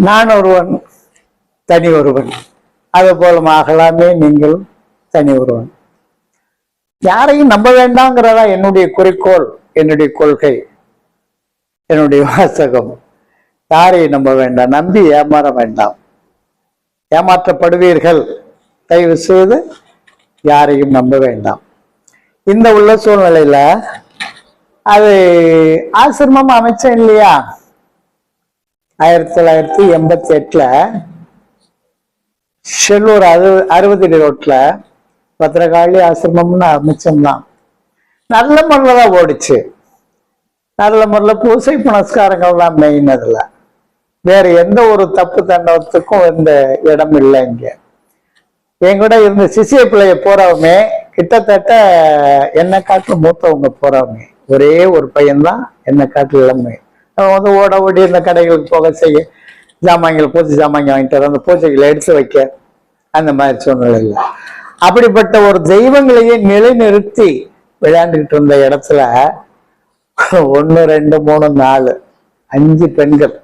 நான் ஒருவன் தனி ஒருவன். அது போல ஆகலாமே நீங்கள் தனி ஒருவன். யாரையும் நம்ப வேண்டாங்கிறதா என்னுடைய குறிக்கோள் என்னுடைய கொள்கை என்னுடைய வாசகம். யாரையும் நம்ப வேண்டாம் நம்பி ஏமாற வேண்டாம். ஏமாற்றப்படுவீர்கள். தயவு செய்து யாரையும் நம்ப வேண்டாம். இந்த உள்ள சூழ்நிலையில அது ஆசிரமம் அமைச்சேன் இல்லையா? ஆயிரத்தி தொள்ளாயிரத்தி எண்பத்தி எட்டுல செல்லூர் அறு அறுபது அடி ரோட்ல பத்திரகாளி ஆசிரமம்னு அமைச்சம்தான் நல்ல முறையில் தான் ஓடிச்சு. நல்ல முறையில் பூசை புனஸ்காரங்கள் தான் மெயின் அதில். வேறு எந்த ஒரு தப்பு தண்டத்துக்கும் எந்த இடம் இல்லை இங்கே. எங்கூட இருந்த சிசிய பிள்ளைய போறவங்க கிட்டத்தட்ட என்னை காட்டு மூத்தவங்க போறவங்க. ஒரே ஒரு பையன்தான் என்னை காட்டு இளமை வந்து ஓட ஓடி இந்த கடைகளுக்கு போக செய்ய ஜாமான்கள் பூஜை ஜாமான் வாங்கிட்டு வர, அந்த பூஜைகளை எடுத்து வைக்க அந்த மாதிரி சூழ்நிலையில் அப்படிப்பட்ட ஒரு தெய்வங்களையே நிலைநிறுத்தி விளையாண்டுக்கிட்டு இருந்த இடத்துல ஒன்று ரெண்டு மூணு நாலு அஞ்சு பெண்கள்.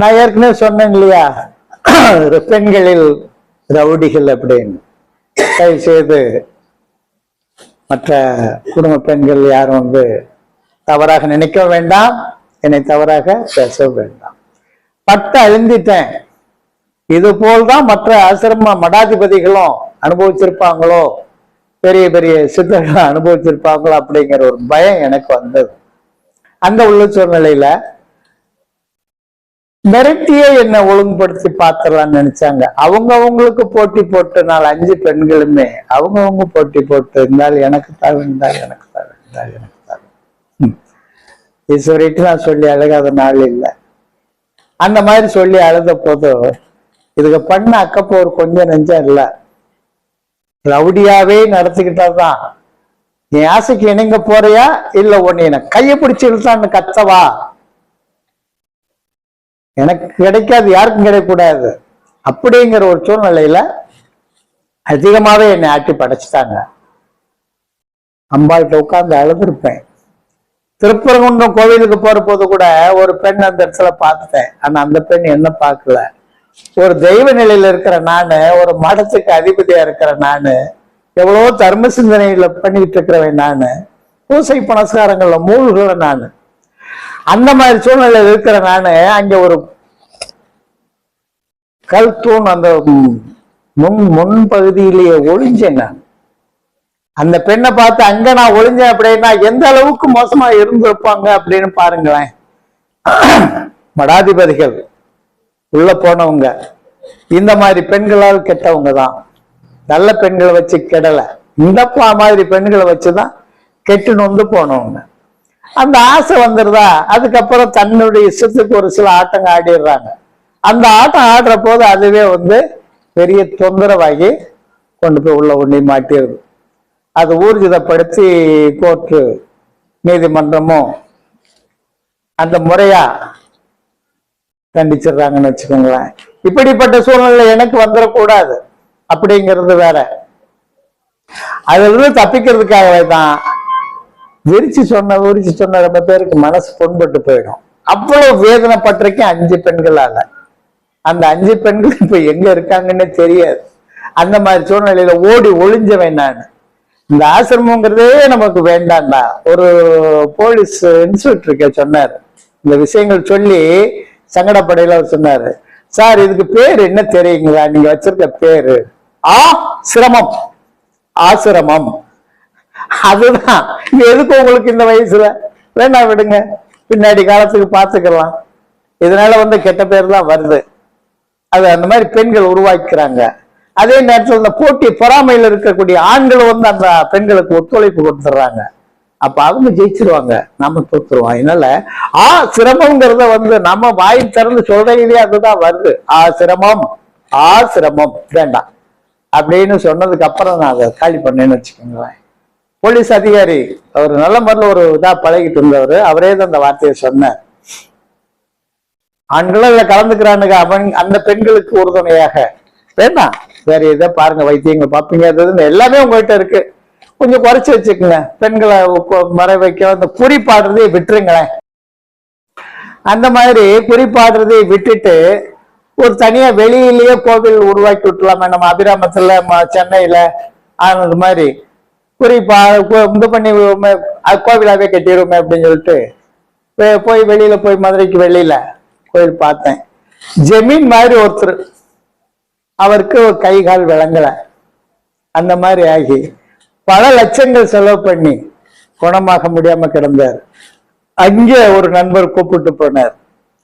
நான் ஏற்கனவே சொன்னேன் இல்லையா? பெண்களில் ரவுடிகள் அப்படின்னு. தயவு செய்து மற்ற குடும்ப பெண்கள் யாரும் வந்து தவறாக நினைக்க வேண்டாம். என்னை தவறாக பேச வேண்டாம். பட்டு அழிந்திட்டேன். இது போல்தான் மற்ற ஆசிரம மடாதிபதிகளும் அனுபவிச்சிருப்பாங்களோ? பெரிய பெரிய சித்தர்கள் அனுபவிச்சிருப்பாங்களோ அப்படிங்கிற ஒரு பயம் எனக்கு வந்தது. அந்த உள்ள சூழ்நிலையில மிரட்டியே என்ன ஒழுங்குபடுத்தி பார்த்துடலாம்னு நினைச்சாங்க. அவங்க அவங்களுக்கு போட்டி போட்டு நாலு அஞ்சு பெண்களுமே அவங்க அவங்க போட்டி போட்டு இருந்தால் எனக்கு தாழ் இருந்தால் எனக்கு தாழ் இருந்தால் எனக்கு இது சொல்லிட்டு நான் சொல்லி அழகாத நாள் இல்லை. அந்த மாதிரி சொல்லி அழுத போது இதுக்கு பண்ண அக்கப்போர் கொஞ்சம் நெஞ்சம் இல்லை. ரவுடியாவே நடத்திக்கிட்டாதான். நீ ஆசைக்கு இணங்க போறியா? இல்ல உன்னை நான் கையை பிடிச்சி இழுத்தான்னு கத்தவா? எனக்கு கிடைக்காது யாருக்கும் கிடைக்கக்கூடாது. அப்படிங்கிற ஒரு சூழ்நிலையில அதிகமாவே என்னை ஆட்டி படைச்சிட்டாங்க. அம்பாள்கிட்ட உட்கார்ந்து அழுதுருப்பேன். திருப்பரங்குன்றம் கோவிலுக்கு போற போது கூட ஒரு பெண் அந்த இடத்துல பார்த்துட்டேன். ஆனா அந்த பெண் என்ன பார்க்கல. ஒரு தெய்வ நிலையில இருக்கிற நானு ஒரு மடத்துக்கு அதிபதியா இருக்கிற நானு எவ்வளவோ தர்ம சிந்தனையில பண்ணிட்டு இருக்கிறவன் நானு பூசை பணஸ்காரங்கள்ல மூழ்கிற நானு. அந்த மாதிரி சூழ்நிலையில இருக்கிற நானு அங்க ஒரு கல் தூண் அந்த முன் முன் பகுதியிலேயே ஒளிஞ்சேன் நான். அந்த பெண்ணை பார்த்து அங்க நான் ஒளிஞ்சேன் அப்படின்னா எந்த அளவுக்கு மோசமா இருந்திருப்பாங்க அப்படின்னு பாருங்களேன். மடாதிபதிகள் உள்ள போனவங்க இந்த மாதிரி பெண்களால் கெட்டவங்க தான். நல்ல பெண்களை வச்சு கெடல. இந்தப்பா மாதிரி பெண்களை வச்சுதான் கெட்டு நொந்து போனவங்க. அந்த ஆசை வந்துடுதா அதுக்கப்புறம் தன்னுடைய இஷ்டத்துக்கு ஒரு சில ஆட்டங்க ஆடிடுறாங்க. அந்த ஆட்டம் ஆடுற போது அதுவே வந்து பெரிய தொந்தரவாகி கொண்டு போய் உள்ள ஒண்ணி மாட்டிடுது. அது ஊர்ஜிதப்படுத்தி கோர்ட்டு நீதிமன்றமும் அந்த முறையா கண்டிச்சிடுறாங்கன்னு வச்சுக்கோங்களேன். இப்படிப்பட்ட சூழ்நிலை எனக்கு வந்துடக்கூடாது அப்படிங்கிறது வேற. அதுல இருந்து தப்பிக்கிறதுக்காகவே தான் விரிச்சு சொன்ன விரிச்சு சொன்ன ரொம்ப பேருக்கு மனசு புண்பட்டு போயிடும். அவ்வளவு வேதனைப்பட்டிருக்கேன் அஞ்சு பெண்களால. அந்த அஞ்சு பெண்கள் இப்ப எங்க இருக்காங்கன்னே தெரியாது. அந்த மாதிரி சூழ்நிலையில ஓடி ஒளிஞ்சவன் நான். இந்த ஆசிரமங்கிறதே நமக்கு வேண்டாம்டா. ஒரு போலீஸ் இன்ஸ்பெக்டருக்கு சொன்னார். இந்த விஷயங்கள் சொல்லி சங்கடப்படையில அவர் சொன்னாரு. சார் இதுக்கு பேர் என்ன தெரியுங்களா? நீங்க வச்சிருக்க பேரு? ஆ சிரமம். ஆசிரமம். அதுதான். எதுக்கு உங்களுக்கு இந்த வயசுல? வேண்டாம் விடுங்க. பின்னாடி காலத்துக்கு பார்த்துக்கலாம் இதனால வந்து கெட்ட பேர் தான் வருது. அது அந்த மாதிரி பெண்கள் உருவாக்கிறாங்க. அதே நேரத்தில் இந்த போட்டி பொறாமையில் இருக்கக்கூடிய ஆண்கள் வந்து அந்த பெண்களுக்கு ஒத்துழைப்பு கொடுத்துட்றாங்க அப்ப அவங்க ஜெயிச்சிருவாங்க. நம்ம தோத்துருவோம். அதனால ஆ சிரமங்கிறத வந்து நம்ம வாய் திறந்து சொல்றதுலயே அதுதான் வருது. ஆ சிரமம். ஆ சிரமம். வேண்டாம். அப்படின்னு சொன்னதுக்கு அப்புறம் நான் அதை காலி பண்ணேன்னு வச்சுக்கோங்களேன். போலீஸ் அதிகாரி அவர் நல்ல முறையில் ஒரு இதா பழகிட்டு இருந்தவர். அவரே தான் அந்த வார்த்தையை சொன்னார். ஆண்களும் இதில் கலந்துக்கிறானுங்க. அவன் அந்த பெண்களுக்கு உறுதுணையாக. வேண்டாம். வேற எதை பாருங்க வைத்தியங்கள் பார்ப்பீங்க. அது எல்லாமே உங்ககிட்ட இருக்கு. கொஞ்சம் குறைச்சு வச்சுக்கோங்க. பெண்களை உக்க- மறை வைக்க அந்த குறி பாடுறதே விட்டுருங்களேன். அந்த மாதிரி குறிப்பாடுறதை விட்டுட்டு ஒரு தனியா வெளியிலேயே கோவில் உருவாக்கி விட்டுலாமே நம்ம அபிராமத்துல ம- சென்னையில ஆனது மாதிரி. குறிப்பா இது பண்ணி கோவிலாவே கட்டிடுவோமே அப்படின்னு சொல்லிட்டு போய் வெளியில போய் மதுரைக்கு வெளியில கோயில் பார்த்தேன். ஜெமீன் மாதிரி ஒருத்தர் அவருக்கு கை கால் விளங்கல. அந்த மாதிரி ஆகி பல லட்சங்கள் செலவு பண்ணி குணமாக முடியாம கிடந்தார். அங்கே ஒரு நண்பர் கூப்பிட்டு போனார்.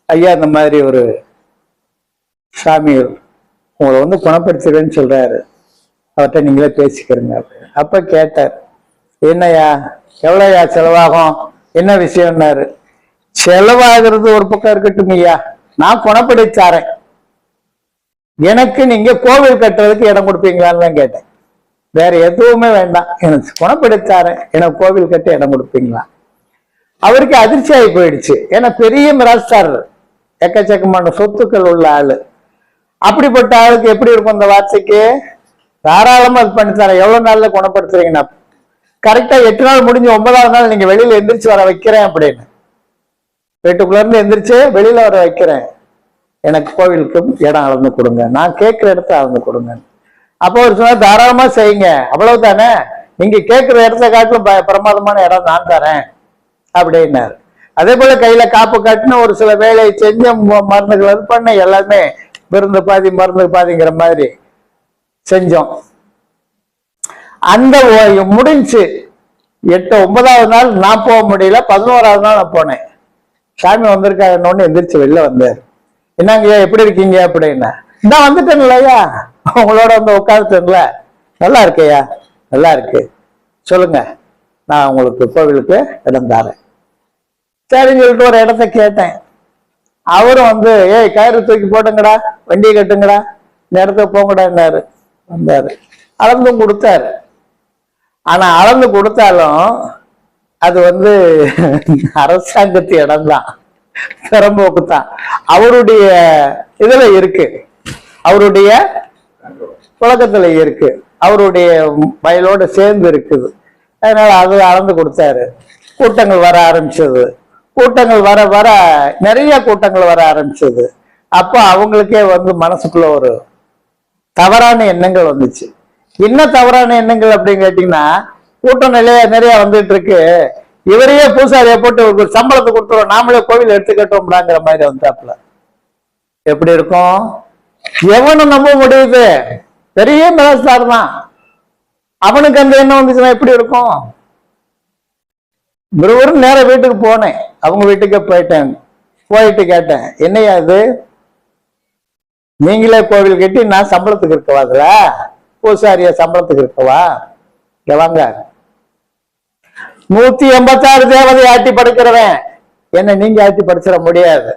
ஐயா இந்த மாதிரி ஒரு சாமி உங்களை வந்து குணப்படுத்துறேன்னு சொல்றாரு. அவர்கிட்ட நீங்களே பேசிக்கிறீங்க அப்படின்னு. அப்ப கேட்டார். என்னய்யா எவ்வளோயா செலவாகும்? என்ன விஷயம்னாரு? செலவாகிறது ஒரு பக்கம் இருக்கட்டும் ஐயா. நான் குணப்படுத்தாரேன் எனக்கு நீங்க கோவில் கட்டுறதுக்கு இடம் கொடுப்பீங்களான்னு தான் கேட்டேன். வேற எதுவுமே வேண்டாம். எனக்கு குணப்படுத்தாரேன் எனக்கு கோவில் கட்ட இடம் கொடுப்பீங்களா? அவருக்கு அதிர்ச்சி ஆகி போயிடுச்சு. ஏன்னா பெரிய மிராஸ்தாரர் எக்கச்சக்கமான சொத்துக்கள் உள்ள ஆளு. அப்படிப்பட்ட ஆளுக்கு எப்படி இருக்கும் அந்த வார்த்தைக்கு? தாராளமா அது பண்ணி தரேன். எவ்வளவு நாள்ல குணப்படுத்துறீங்கன்னா கரெக்டா எட்டு நாள் முடிஞ்சு ஒன்பதாவது நாள் நீங்க வெளியில எந்திரிச்சு வர வைக்கிறேன் அப்படின்னு. வீட்டுக்குள்ள இருந்து எந்திரிச்சு வெளியில வர வைக்கிறேன். எனக்கு கோவிலுக்கு இடம் அளந்து கொடுங்க. நான் கேட்குற இடத்த அளந்து கொடுங்க. அப்போ ஒரு சொன்னா தாராளமா செய்யுங்க. அவ்வளவுதானே? நீங்க கேட்குற இடத்த காட்டிலும் ப- பிரமாதமான இடம் நான் தரேன். அப்படின்னாரு. அதே போல கையில காப்பு கட்டின ஒரு சில வேலையை செஞ்ச ம- மருந்துகள் அது பண்ண எல்லாமே விருந்து பாதி மருந்து பாதிங்கிற மாதிரி செஞ்சோம். அந்த முடிஞ்சு எட்டு ஒன்பதாவது நாள் நான் போக முடியல பதினோராவது நாள் நான் போனேன். சாமி வந்திருக்காங்கன்னு எந்திரிச்சு வெளில வந்தார். என்னங்கய்யா எப்படி இருக்கீங்க அப்படின்னு. நான் வந்துட்டேன் இல்லையா? உங்களோட வந்து உட்காந்துட்டேன்ல நல்லா இருக்கையா நல்லா இருக்கு. சொல்லுங்க. நான் உங்களுக்கு கோவிலுக்கு இடம் தரேன். சரின்னு சொல்லிட்டு ஒரு இடத்த கேட்டேன். அவரும் வந்து ஏய் கயிறு தூக்கி போட்டுங்கடா. வண்டியை கட்டுங்கடா. இந்த இடத்துக்கு போங்கடான்னாரு வந்தாரு. அளந்தும் கொடுத்தாரு. ஆனா அளந்து கொடுத்தாலும் அது வந்து அரசாங்கத்து இடம்தான். பெரம்போக்கு தான் அவருடைய இதுல இருக்கு. அவருடைய புழக்கத்துல இருக்கு. அவருடைய வயலோட சேர்ந்து இருக்குது. அதனால அது அளந்து கொடுத்தாரு. கூட்டங்கள் வர ஆரம்பிச்சது. கூட்டங்கள் வர வர நிறைய கூட்டங்கள் வர ஆரம்பிச்சது. அப்போ அவங்களுக்கே வந்து மனசுக்குள்ள ஒரு தவறான எண்ணங்கள் வந்துச்சு. என்ன தவறான எண்ணங்கள் அப்படின்னு கேட்டீங்கன்னா கூட்டம் நிறைய நிறைய வந்துட்டு இருக்கு. இவரையே பூசாரியை போட்டு ஒரு சம்பளத்தை கொடுத்துருவோம் நாமளே கோவில் எடுத்துக்கட்டோம்டாங்கிற மாதிரி வந்தாப்புல. எப்படி இருக்கும்? எவனும் நம்ப முடியுது. பெரிய மிளசார் தான். அவனுக்கு அந்த எண்ணம் வந்துச்சுன்னா எப்படி இருக்கும்? ஒருவரும் நேர வீட்டுக்கு போனேன். அவங்க வீட்டுக்கே போயிட்டேன். போயிட்டு கேட்டேன் என்னையா இது? நீங்களே கோவில் கட்டி நான் சம்பளத்துக்கு இருக்கவா அதுல? பூசாரிய சம்பளத்துக்கு இருக்கவா? இங்க வாங்க. நூத்தி எண்பத்தாறு தேவதை ஆட்டி படைக்கிறவன். என்ன நீங்க ஆட்டி படைச்சிட முடியாது.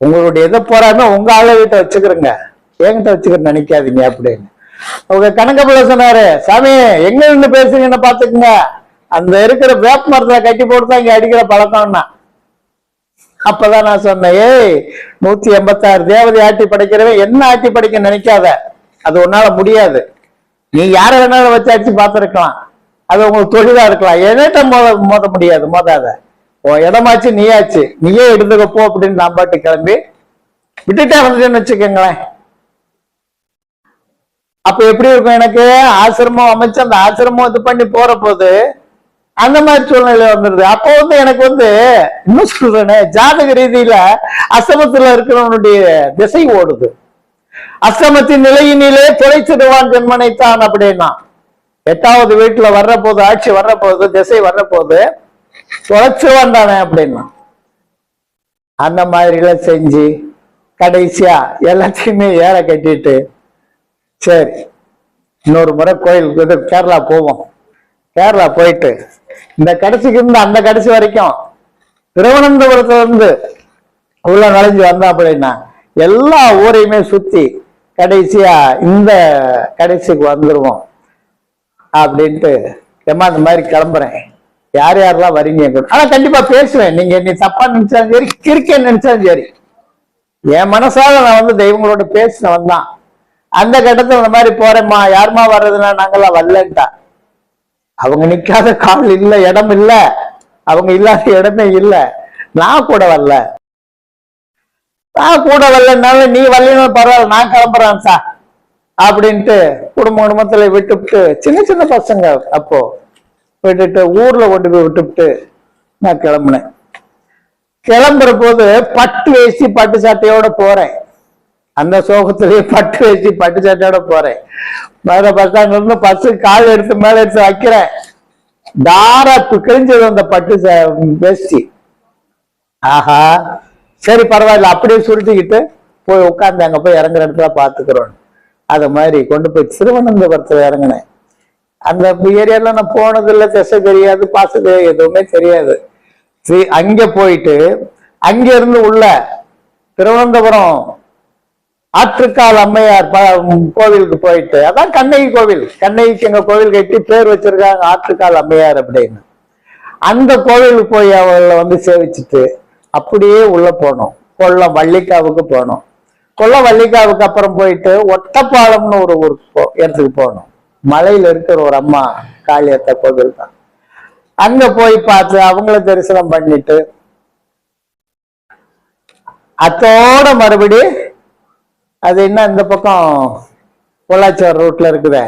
உங்களுடைய இதை போறாம உங்க ஆளை வீட்டை வச்சுக்கிறங்க. என்கிட்ட வச்சுக்கிற நினைக்காதீங்க அப்படின்னு. அவங்க கணக்கப்பிள்ள சொன்னாரு சாமி எங்க நின்று பேசுறீங்கன்னு பாத்துக்குங்க அந்த இருக்கிற வேப் மரத்தை கட்டி போட்டு தான் இங்க அடிக்கிற பழக்கம்னா. அப்பதான் நான் சொன்னேன் ஏய் நூத்தி எண்பத்தாறு தேவதை ஆட்டி படைக்கிறவன் என்ன ஆட்டி படைக்க நினைக்காத. அது உன்னால முடியாது. நீ யார வேணாலும் வச்சு அடிச்சு பார்த்துருக்கலாம். அது உங்களுக்கு தொழிலா இருக்கலாம். என்கிட்ட மோத மோத முடியாது மோதாத உன் இடமாச்சு நீயாச்சு. நீயே எடுத்துக்க போ அப்படின்னு நான் பாட்டு கிளம்பி விட்டுட்டே வந்துட்டேன்னு வச்சுக்கோங்களேன். அப்ப எப்படி இருக்கும் எனக்கு? ஆசிரமம் அமைச்சு அந்த ஆசிரமம் இது பண்ணி போற போது அந்த மாதிரி சூழ்நிலை வந்துருது. அப்போ வந்து எனக்கு வந்து இன்னும் சொல்றேனே ஜாதக ரீதியில அசமத்துல இருக்கிறவனுடைய திசை ஓடுது. அசமத்தின் நிலையினிலே தொலைச்சிடுவான் ஜென்மனைத்தான் அப்படின்னா. எட்டாவது வீட்டுல வர்றபோது ஆட்சி வர்றபோது திசை வர்றபோது தொலைச்சிருவான் தானே அப்படின்னா அந்த மாதிரி எல்லாம் செஞ்சு கடைசியா எல்லாத்தையுமே ஏற கட்டிட்டு சரி இன்னொரு முறை கோயிலுக்கு இது கேரளா போவோம். கேரளா போயிட்டு இந்த கடைசிக்கு இருந்து அந்த கடைசி வரைக்கும் திருவனந்தபுரத்துல இருந்து உள்ள நுழைஞ்சு வந்தா அப்படின்னா எல்லா ஊரையுமே சுத்தி கடைசியா இந்த கடைசிக்கு வந்துருவோம். அப்படின்ட்டு. ஏமா இந்த மாதிரி கிளம்புறேன். யார் யாரெல்லாம் வரீங்க கூட. ஆனா கண்டிப்பா பேசுவேன். நீங்க நீ தப்பா நினைச்சாலும் சரி கிறுக்கேன்னு நினைச்சாலும் சரி. என் மனசால நான் வந்து தெய்வங்களோட பேசினவன் தான். அந்த கட்டத்துல இந்த மாதிரி போறேம்மா யாரும்மா வர்றதுன்னா நாங்கெல்லாம் வரலன்ட்டா. அவங்க நிக்காத கால் இல்ல இடம் இல்ல. அவங்க இல்லாத இடமே இல்ல. நான் கூட வரல. நான் கூட வரலனால நீ வரலன்னு பரவாயில்ல நான் கிளம்புறேன் சார். அப்படின்ட்டு குடும்ப குடும்பத்துல விட்டுவிட்டு சின்ன சின்ன பசங்க அப்போ விட்டுட்டு ஊர்ல கொண்டு போய் விட்டுவிட்டு நான் கிளம்புனேன். கிளம்புற போது பட்டு வேஷ்டி பட்டு சட்டையோட போறேன். அந்த சோகத்திலேயே பட்டு வேஷ்டி பட்டு சட்டையோட போறேன். மேல பஸ் அங்க இருந்து பஸ் கால் எடுத்து மேல எடுத்து வைக்கிறேன். தாரா கிழிஞ்சது அந்த பட்டு ச- வேஷ்டி. ஆஹா. சரி பரவாயில்ல அப்படியே சுருட்டிக்கிட்டு போய் உட்காந்து அங்க போய் இறங்குற இடத்துல பாத்துக்கிறோம். அதை மாதிரி கொண்டு போய் திருவனந்தபுரத்தில் இறங்கினேன். அந்த ஏரியாவில் நான் போனதில்லை திசை தெரியாது பாச தெரியாது எதுவுமே தெரியாது. சரி அங்கே போயிட்டு அங்கேருந்து உள்ள திருவனந்தபுரம் ஆற்றுக்கால் அம்மையார் கோவிலுக்கு போயிட்டு அதான் கண்ணகி கோவில். கண்ணகிக்கு எங்கள் கோவில் கட்டி பேர் வச்சிருக்காங்க ஆற்றுக்கால் அம்மையார் அப்படின்னு. அந்த கோவிலுக்கு போய் அவளை வந்து சேவிச்சுட்டு அப்படியே உள்ளே போனோம். கொல்லம் வள்ளிக்காவுக்கு போனோம். கொல்லவல்லிக்காவுக்கு அப்புறம் போயிட்டு ஒட்டப்பாலம்னு ஒரு ஊருக்கு போ இடத்துக்கு போகணும். மலையில இருக்கிற ஒரு அம்மா காளியத்த கோவில் தான். அங்க போய் பார்த்து அவங்கள தரிசனம் பண்ணிட்டு அத்தோட மறுபடி அது என்ன இந்த பக்கம் பொள்ளாச்சி ரூட்ல இருக்குதே.